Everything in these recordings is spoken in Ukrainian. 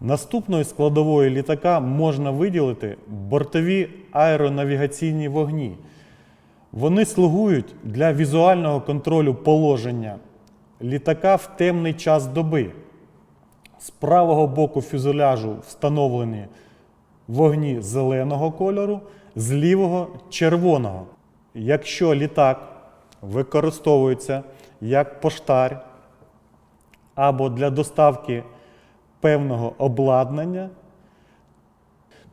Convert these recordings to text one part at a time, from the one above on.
Наступною складовою літака можна виділити бортові аеронавігаційні вогні. Вони слугують для візуального контролю положення літака в темний час доби. З правого боку фюзеляжу встановлені вогні зеленого кольору, з лівого червоного. Якщо літак використовується як поштар або для доставки певного обладнання,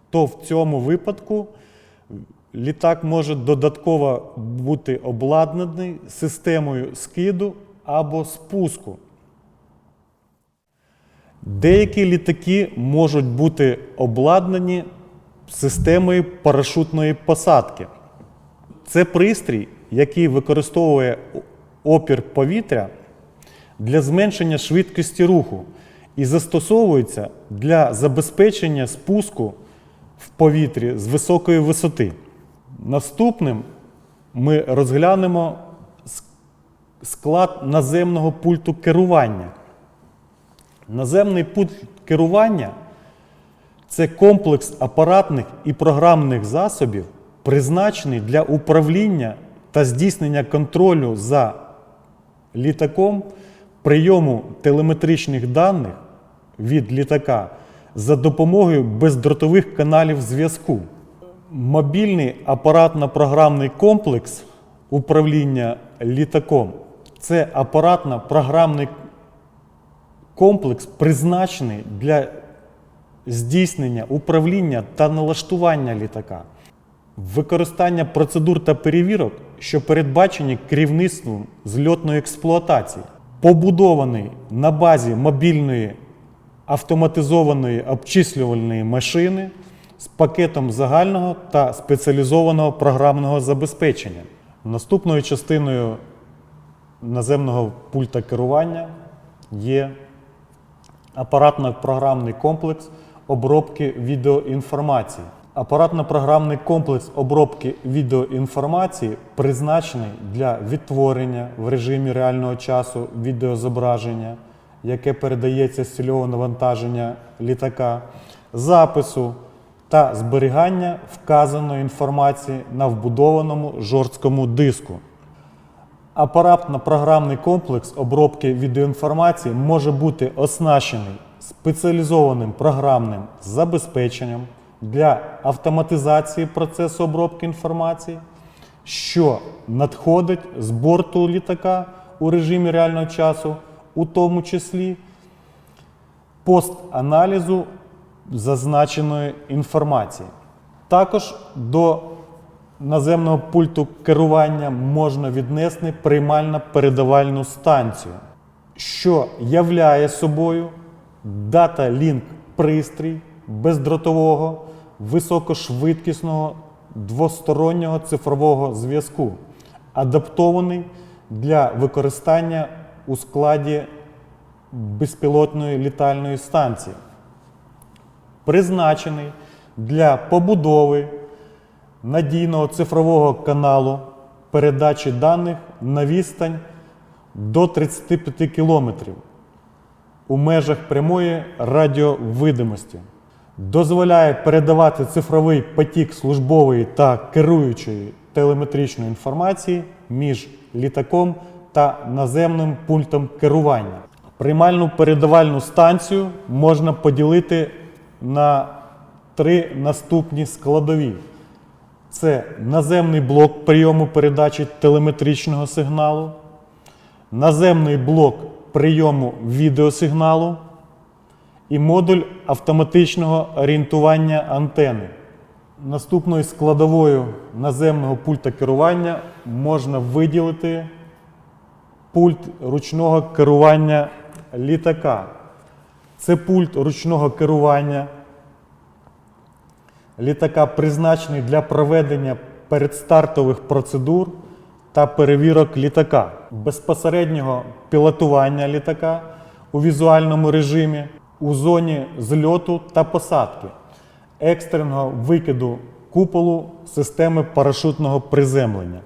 то в цьому випадку літак може додатково бути обладнаний системою скиду або спуску. Деякі літаки можуть бути обладнані системою парашутної посадки. Це пристрій, який використовує опір повітря для зменшення швидкості руху і застосовується для забезпечення спуску в повітрі з високої висоти. Наступним ми розглянемо склад наземного пульту керування. Наземний пульт керування це комплекс апаратних і програмних засобів, призначений для управління та здійснення контролю за літаком, прийому телеметричних даних від літака за допомогою бездротових каналів зв'язку. Мобільний апаратно-програмний комплекс управління літаком це апаратно-програмний призначений для здійснення управління та налаштування літака, використання процедур та перевірок, що передбачені керівництвом зльотної експлуатації, побудований на базі мобільної автоматизованої обчислювальної машини з пакетом загального та спеціалізованого програмного забезпечення. Наступною частиною наземного пульта керування є апаратно-програмний комплекс обробки відеоінформації. Апаратно-програмний комплекс обробки відеоінформації призначений для відтворення в режимі реального часу відеозображення, яке передається з цільового навантаження літака, запису та зберігання вказаної інформації на вбудованому жорсткому диску. Апаратно-програмний комплекс обробки відеоінформації може бути оснащений спеціалізованим програмним забезпеченням для автоматизації процесу обробки інформації, що надходить з борту літака у режимі реального часу, у тому числі пост-аналізу зазначеної інформації. Також до наземного пульту керування можна віднести приймально-передавальну станцію, що являє собою дата-лінк пристрій бездротового високошвидкісного двостороннього цифрового зв'язку, адаптований для використання у складі безпілотної літальної станції, призначений для побудови надійного цифрового каналу передачі даних на відстань до 35 км у межах прямої радіовидимості. Дозволяє передавати цифровий потік службової та керуючої телеметричної інформації між літаком та наземним пультом керування. Приймальну передавальну станцію можна поділити на три наступні складові. Це наземний блок прийому передачі телеметричного сигналу, наземний блок прийому відеосигналу і модуль автоматичного орієнтування антени. Наступною складовою наземного пульта керування можна виділити пульт ручного керування літака. Це пульт ручного керування літака призначений для проведення передстартових процедур та перевірок літака, безпосереднього пілотування літака у візуальному режимі у зоні зльоту та посадки, екстреного викиду куполу системи парашутного приземлення.